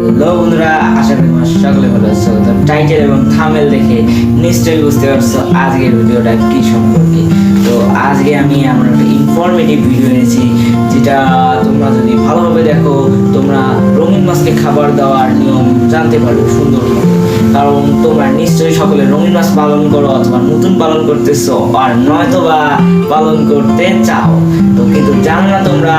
Hello বন্ধুরা, আশা করি তোমার সকলে ভালো আছো। তো টাইটেল এবং থামেল দেখে নিশ্চয়ই বুঝতে পারছ আজকের ভিডিওটা কি সম্পর্কে। তো আজকে আমি আমার একটা ইনফরমেটিভ ভিডিও এনেছি, যেটা তোমরা যদি ভালোভাবে দেখো, তোমরা রঙিন মাছকে খাবার দেওয়ার নিয়ম জানতে পারবে সুন্দরভাবে। কারণ তোমরা নিশ্চয়ই সকলে রঙিন মাছ পালন করো অথবা নতুন পালন করতেছো, আর নয়তো বা পালন করতে চাও। তো কিন্তু জানো না তোমরা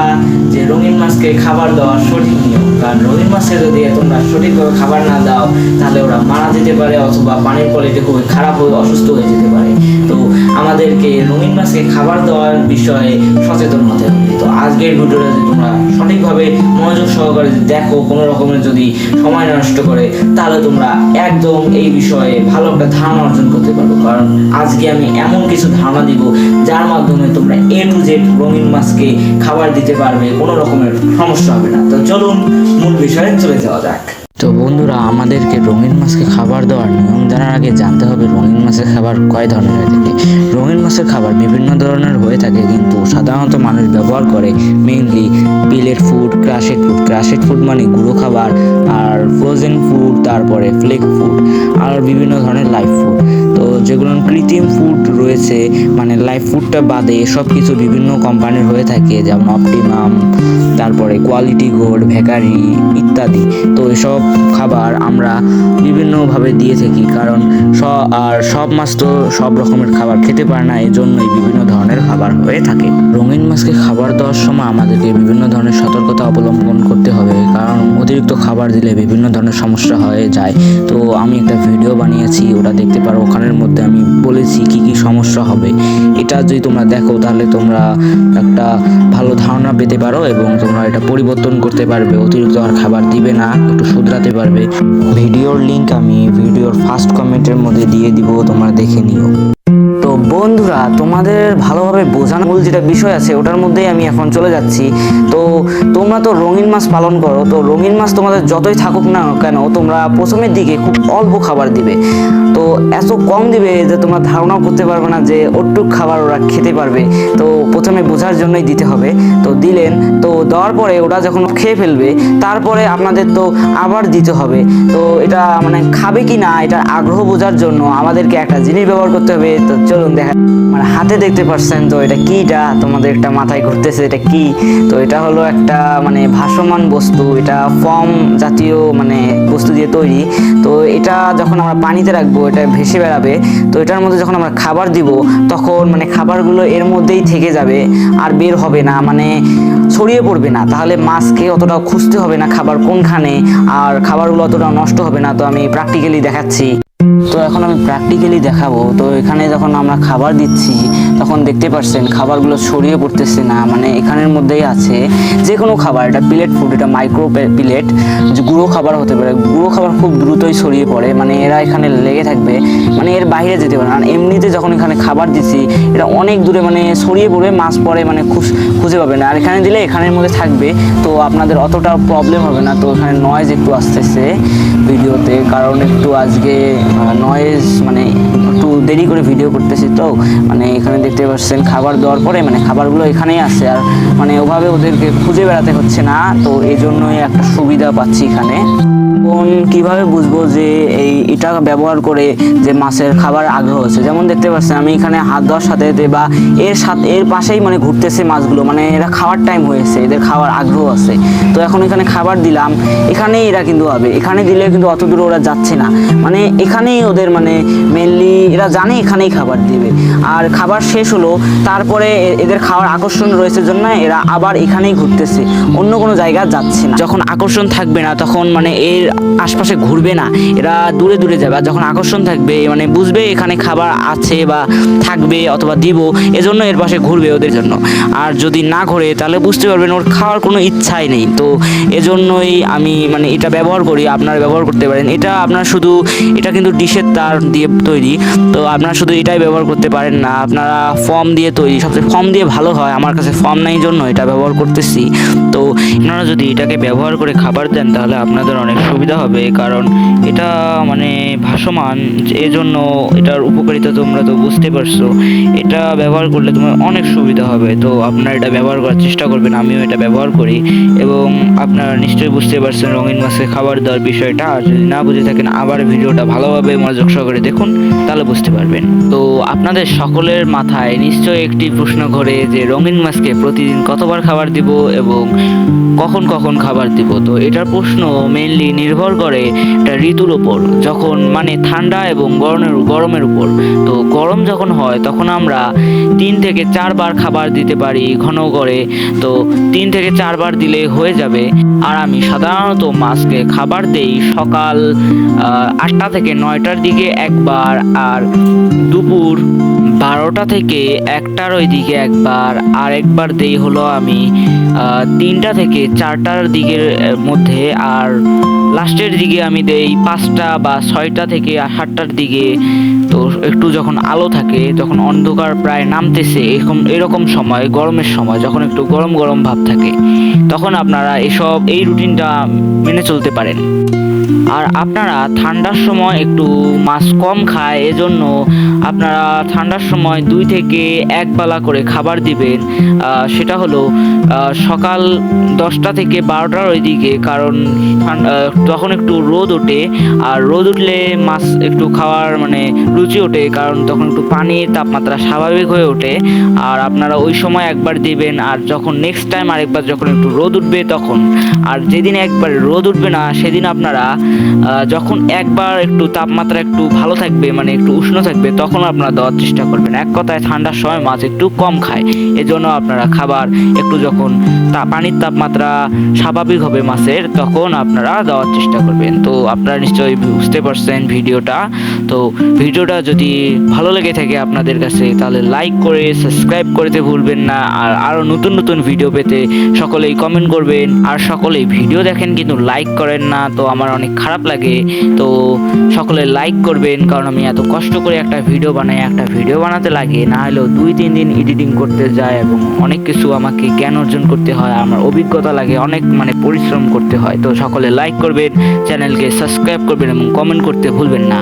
যে রঙিন মাছকে খাবার দেওয়া সঠিক নিয়ম। কারণ রঙিন মাছকে যদি তোমরা সঠিকভাবে খাবার না দাও, তাহলে ওরা মারা যেতে পারে অথবা পানির কোয়ালিটি খুবই খারাপ হয়ে অসুস্থ হয়ে যেতে পারে। তো আমাদেরকে রঙিন মাছকে খাবার দেওয়ার বিষয়ে সচেতন হতে হবে। তো আজকের ভিডিওটা যদি তোমরা সঠিকভাবে মনোযোগ সহকারে দেখো, কোনো রকমের যদি সময় নষ্ট করে, তাহলে তোমরা একদম এই বিষয়ে ভালো একটা ধারণা অর্জন করতে পারব। কারণ আজকে আমি এমন কিছু ধারণা দিব, যার মাধ্যমে তোমরা এ টু জেড রঙিন মাছকে খাবার দিতে পারবে, কোনো রকমের সমস্যা হবে না। তো চলুন, মূল বিষয়ে চলে যাওয়া যাক। তো বন্ধুরা, আমাদেরকে রঙিন মাছকে খাবার দেওয়ার নিয়ম জানার আগে জানতে হবে রঙিন মাছের খাবার কয় ধরনের হয়ে থাকে। রঙিন মাছের খাবার বিভিন্ন ধরনের হয়ে থাকে, কিন্তু সাধারণত মানুষ ব্যবহার করে mainly pellet food crushed food crushed food মানে গুঁড়ো খাবার, আর ফ্রোজেন ফুড তারপরে ফ্লেক ফুড আর বিভিন্ন ধরনের লাইফ ফুড তো যেগুলো কৃত্রিম ফুড রয়েছে মানে লাইফ ফুডটা বাদে সব কিছু বিভিন্ন কোম্পানির হয়ে থাকে, যেমন অপটিমাম তারপরে কোয়ালিটি গোল্ড ভেকারি ইত্যাদি। তো এসব খাবার আমরা বিভিন্নভাবে দিয়ে থাকি, কারণ আর সব মাছ তো সব রকমের খাবার খেতে পারে না এই জন্যই বিভিন্ন ধরনের খাবার হয়ে থাকে। রঙিন মাছকে খাবার দেওয়ার সময় আমাদেরকে বিভিন্ন ধরনের সতর্কতা অবলম্বন করতে হবে, কারণ অতিরিক্ত খাবার দিলে বিভিন্ন ধরনের সমস্যা হয়ে যায়। তো আমি একটা ভিডিও বানিয়েছি, ওটা দেখতে পারো, ওখানের মধ্যে সমস্যা হবে। এটা যদি তোমরা দেখো, তাহলে তোমরা একটা ভালো ধারণা পেতে পারো এবং তোমরা এটা পরিবর্তন করতে পারবে। অতিরিক্ত আর খাবার দিবে না, একটু শুধরাতে পারবে। ভিডিওর লিংক আমি ভিডিওর ফার্স্ট কমেন্টের মধ্যে দিয়ে দিব, তোমরা দেখে নিও। বন্ধুরা, তোমাদের ভালোভাবে বোঝানো মূল যেটা বিষয় আছে, ওটার মধ্যেই আমি এখন চলে যাচ্ছি। তো, তোমরা তো রঙিন মাছ পালন করো, তো রঙিন মাছ তোমাদের যতই থাকুক না কেন, তোমরা প্রথমের দিকে খুব অল্প খাবার দিবে। তো, এত কম দিবে যে তোমরা ধারণাও করতে পারবে না যে ওটুক খাবার ওরা খেতে পারবে। তো, প্রথমে বোঝার জন্যই দিতে হবে। তো, দিলেন, তো দেওয়ার পরে ওরা যখন খেয়ে ফেলবে, তারপরে আপনাদের তো আবার দিতে হবে। তো, এটা মানে খাবে কি না, এটা আগ্রহ বোঝার জন্য আমাদেরকে একটা জিনিস ব্যবহার করতে হবে। তো, চলুন দেখা মানে হাতে দেখতে পাচ্ছেন তো এটা কিটা, তোমাদের একটা মাথায় ঘুরতেছে এটা কি? তো এটা হলো একটা মানে ভাসমান বস্তু, এটা ফর্ম জাতীয় মানে বস্তু দিয়ে তৈরি। তো এটা যখন আমরা পানিতে রাখব, এটা ভেসে বেড়াবে, তো এটার মধ্যে যখন আমরা খাবার দিব, তখন মানে খাবারগুলো এর মধ্যেই থেকে যাবে, আর বের হবে না মানে ছড়িয়ে পড়বে না। তাহলে মাছকে অতটা খুঁজতে হবে না খাবার কোনখানে, আর খাবারগুলো অতটা নষ্ট হবে না, তো আমি প্র্যাকটিক্যালি দেখাচ্ছি। তো এখন আমি প্র্যাকটিক্যালি দেখাবো। তো এখানে যখন আমরা খাবার দিচ্ছি, তখন দেখতে পাচ্ছেন খাবারগুলো ছড়িয়ে পড়তেছে না মানে এখানের মধ্যেই আছে যে কোনো খাবার, এটা প্লেট ফুড এটা মাইক্রো প্লেট গুঁড়ো খাবার হতে পারে। গুঁড়ো খাবার খুব দ্রুতই ছড়িয়ে পড়ে মানে এরা এখানে লেগে থাকবে মানে এর বাইরে যেতে পারে না। আর এমনিতে যখন এখানে খাবার দিচ্ছি, এটা অনেক দূরে মানে ছড়িয়ে পড়বে, মাছ পরে মানে খুঁজে পাবে না। আর এখানে দিলে এখানের মধ্যে থাকবে, তো আপনাদের অতটা প্রবলেম হবে না। তো এখানে নয়েজ একটু আসতেছে ভিডিওতে, কারণ একটু আজকে নয়েজ মানে একটু দেরি করে ভিডিও করতেছি তো মানে এখানে দেখতে পাচ্ছেন খাবার দেওয়ার পরে মানে খাবারগুলো এখানেই আছে আর মানে ওভাবে ওদেরকে খুঁজে বেড়াতে হচ্ছে না, তো এই জন্যই একটা সুবিধা পাচ্ছি এখানে। কোন কীভাবে বুঝব যে এই এটা ব্যবহার করে যে মাছের খাবার আগ্রহ হচ্ছে যেমন দেখতে পাচ্ছেন আমি এখানে হাত দেওয়ার সাথে বা এর সাথে, এর পাশেই মানে ঘুরতেছে মাছগুলো মানে এরা খাওয়ার টাইম হয়েছে, এদের খাওয়ার আগ্রহ আছে। তো এখন এখানে খাবার দিলাম, এখানেই এরা কিন্তু হবে, এখানে দিলে কিন্তু অত দূরে ওরা যাচ্ছে না। মানে এখানেই ওদের মানে মেনলি এরা জানে এখানেই খাবার দিবে। আর খাবার শেষ হলো, তারপরে এদের খাওয়ার আকর্ষণ রয়েছে জন্য এরা আবার এখানেই ঘুরতেছে, অন্য কোনো জায়গা যাচ্ছে না। যখন আকর্ষণ থাকবে না, তখন মানে এর আশপাশে ঘুরবে না, এরা দূরে দূরে যাবে। আর যখন আকর্ষণ থাকবে মানে বুঝবে এখানে খাবার আছে বা থাকবে অথবা দিব, এজন্য এর পাশে ঘুরবে ওদের জন্য। আর যদি না ঘোরে, তাহলে বুঝতে পারবেন ওর খাওয়ার কোনো ইচ্ছাই নেই। তো এজন্যই আমি মানে এটা ব্যবহার করি, আপনারা ব্যবহার করতে পারেন। এটা আপনার শুধু, এটা কিন্তু ডিশ ইলিশের তার দিয়ে তৈরি। তো আপনারা শুধু এটাই ব্যবহার করতে পারেন না, আপনারা ফর্ম দিয়ে তৈরি। সবচেয়ে ফর্ম দিয়ে ভালো হয়, আমার কাছে ফর্ম নাই জন্য এটা ব্যবহার করতেছি। তো আপনারা যদি এটাকে ব্যবহার করে খাবার দেন, তাহলে আপনাদের অনেক সুবিধা হবে, কারণ এটা মানে ভাসমান, এজন্য এটার উপকারিতা তোমরা তো বুঝতে পারছ। এটা ব্যবহার করলে তোমার অনেক সুবিধা হবে। তো আপনারা এটা ব্যবহার করার চেষ্টা করবেন, আমিও এটা ব্যবহার করি। এবং আপনারা নিশ্চয়ই বুঝতে পারছেন রঙিন মাছে খাবার দেওয়ার বিষয়টা। আর যদি না বুঝে থাকেন, আবার ভিডিওটা ভালোভাবে মনোযোগ সহকারে দেখুন, তাহলে বুঝতে পারবেন। তো আপনাদের সকলের মাথায় নিশ্চয়ই একটি প্রশ্ন ঘোরে যে রঙিন মাছকে প্রতিদিন কতবার খাবার দিব এবং কখন কখন খাবার দিব? তো এটার প্রশ্ন মেইনলি নির্ভর করে এটা ঋতুর উপর, যখন মানে ঠান্ডা এবং গরমের গরমের উপর। তো গরম যখন হয়, তখন আমরা তিন থেকে চারবার খাবার দিতে পারি ঘন করে। তো তিন থেকে চারবার দিলে হয়ে যাবে। আর আমি সাধারণত মাছকে খাবার দেই সকাল আটটা থেকে নয়টার দিকে একবার আর দুপুর বারোটা থেকে একটার ওই দিকে একবার, আর একবার দেই হলো আমি তিনটা থেকে চারটার দিকের মধ্যে, আর লাস্টের দিকে আমি দেই পাঁচটা বা ছয়টা থেকে সাতটার দিকে একটু যখন আলো থাকে যখন অন্ধকার প্রায় নামতেছে এরকম এরকম সময়, গরমের সময়, যখন একটু গরম গরম ভাব থাকে, তখন আপনারা এসব, এই রুটিনটা মেনে চলতে পারেন। আর আপনারা ঠান্ডার সময় একটু মাছ কম খায়, এজন্য আপনারা ঠান্ডার সময় দুই থেকে এক বেলা করে খাবার দিবেন। সেটা হলো সকাল দশটা থেকে বারোটার ওই দিকে কারণ তখন একটু রোদ ওঠে, আর রোদ উঠলে মাছ একটু খাওয়ার মানে রুচি ওঠে, কারণ তখন একটু পানির তাপমাত্রা স্বাভাবিক হয়ে ওঠে। আর আপনারা ওই সময় একবার দিবেন, আর যখন নেক্সট টাইম আরেকবার যখন একটু রোদ উঠবে তখন। আর যেদিন একবার রোদ উঠবে না, সেদিন আপনারা যখন একবার একটু তাপমাত্রা একটু ভালো থাকবে মানে একটু উষ্ণ থাকবে, তখন আপনারা দেওয়ার চেষ্টা করবেন। এক কথায় ঠান্ডার সময় মাছ একটু কম খায়, এজন্য আপনারা খাবার একটু যখন তা, পানির তাপমাত্রা স্বাভাবিক হবে মাছের, তখন আপনারা দেওয়ার চেষ্টা করবেন। তো আপনারা নিশ্চয়ই বুঝতে পারছেন ভিডিওটা। তো ভিডিওটা যদি ভালো লেগে থাকে আপনাদের কাছে, তাহলে লাইক করে সাবস্ক্রাইব করতে ভুলবেন না। আর আরও নতুন নতুন ভিডিও পেতে সকলেই কমেন্ট করবেন। আর সকলেই ভিডিও দেখেন কিন্তু লাইক করেন না, তো আমার অনেক খারাপ লাগে। তো সকলে লাইক করবেন, কারণ আমি এত কষ্ট করে একটা ভিডিও বানাই, একটা ভিডিও বানাতে লাগে, না হলেও দুই, তিন দিন এডিটিং করতে যায় এবং অনেক কিছু আমাকে জ্ঞান অর্জন করতে হয়, আমার অভিজ্ঞতা লাগে, অনেক মানে পরিশ্রম করতে হয়। তো সকলে লাইক করবেন চ্যানেলকে সাবস্ক্রাইব করবেন এবং কমেন্ট করতে ভুলবেন না।